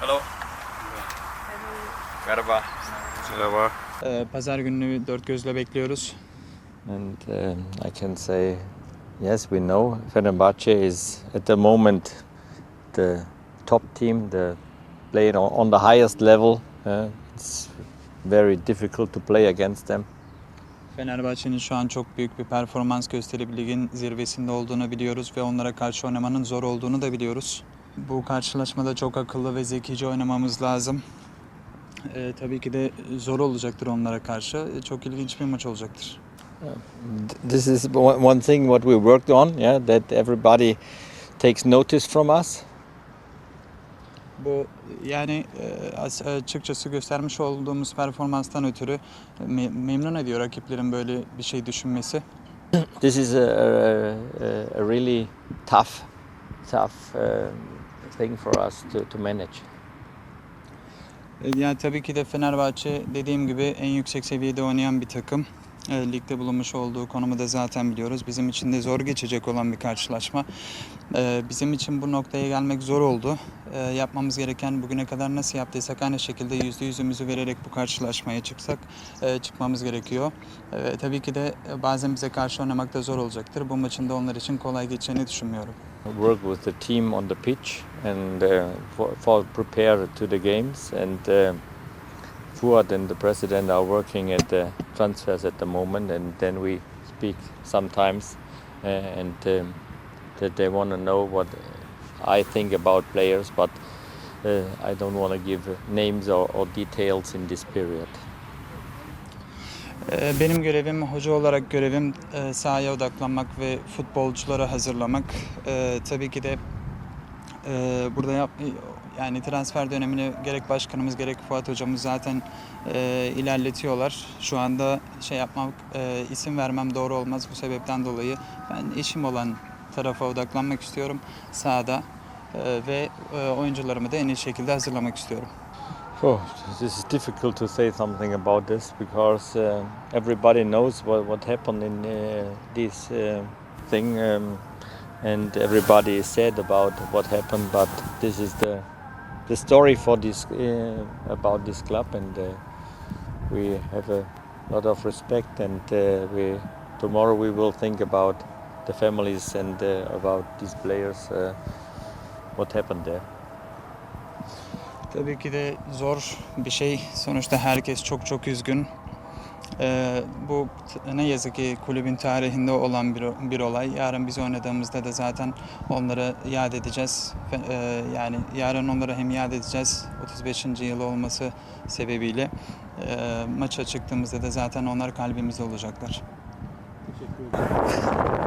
Hello. Merhaba. Merhaba. Ee, Pazar gününü dört gözle bekliyoruz. And um, I can say, yes, we know Fenerbahce is at the moment the top team, the playing on on the highest level. Uh, it's very difficult to play against them. Fenerbahçe'nin şu an çok büyük bir performans gösterip ligin zirvesinde olduğunu biliyoruz ve onlara karşı oynamanın zor olduğunu da biliyoruz. Bu karşılaşmada çok akıllı ve zekice oynamamız lazım. Ee, tabii ki de zor olacaktır onlara karşı. Çok ilginç bir maç olacaktır. Th- This is one thing what we worked on, yeah, that everybody takes notice from us. Bu yani e, as- açıkçası göstermiş olduğumuz performanstan ötürü me- memnun ediyor rakiplerin böyle bir şey düşünmesi. This is a, a, a- a really tough, tough uh, thing for us to, to manage. E, Yani tabii ki de Fenerbahçe dediğim gibi en yüksek seviyede oynayan bir takım. E, ligde bulunmuş olduğu konumu da zaten biliyoruz. Bizim için de zor geçecek olan bir karşılaşma. E, bizim için bu noktaya gelmek zor oldu. E, yapmamız gereken bugüne kadar nasıl yaptıysak aynı şekilde yüzde yüzümüzü vererek bu karşılaşmaya çıksak e, çıkmamız gerekiyor. E, tabii ki de bazen bize karşı oynamak da zor olacaktır. Bu maçın da onlar için kolay geçeceğini düşünmüyorum. Work with the team on the pitch and uh, for, for prepare to the games. And uh, Fuad and the president are working at the transfers at the moment, and then we speak sometimes, uh, and um, that they want to know what I think about players, but uh, I don't want to give names or, or details in this period. Ee, Benim görevim, hoca olarak görevim e, sahaya odaklanmak ve futbolcuları hazırlamak. Ee, Tabii ki de e, burada yap, yani transfer dönemini gerek başkanımız gerek Fuat hocamız zaten e, ilerletiyorlar. Şu anda şey yapmak, isim vermem doğru olmaz bu sebepten dolayı. Ben işim olan tarafa odaklanmak istiyorum sahada e, ve oyuncularımı da en iyi şekilde hazırlamak istiyorum. Oh, this is difficult to say something about this because uh, everybody knows what, what happened in uh, this uh, thing, um, and everybody is sad about what happened. But this is the the story for this uh, about this club, and uh, we have a lot of respect. And uh, we tomorrow we will think about the families and about these players, what happened there. Tabii ki de zor bir şey. Sonuçta herkes çok çok üzgün. Ee, bu ne yazık ki kulübün tarihinde olan bir, bir olay. Yarın biz oynadığımızda da zaten onları yad edeceğiz. Fe- e, yani yarın onları hem yad edeceğiz 35. yılı olması sebebiyle. Ee, maça çıktığımızda da zaten onlar kalbimizde olacaklar. Teşekkür ederim.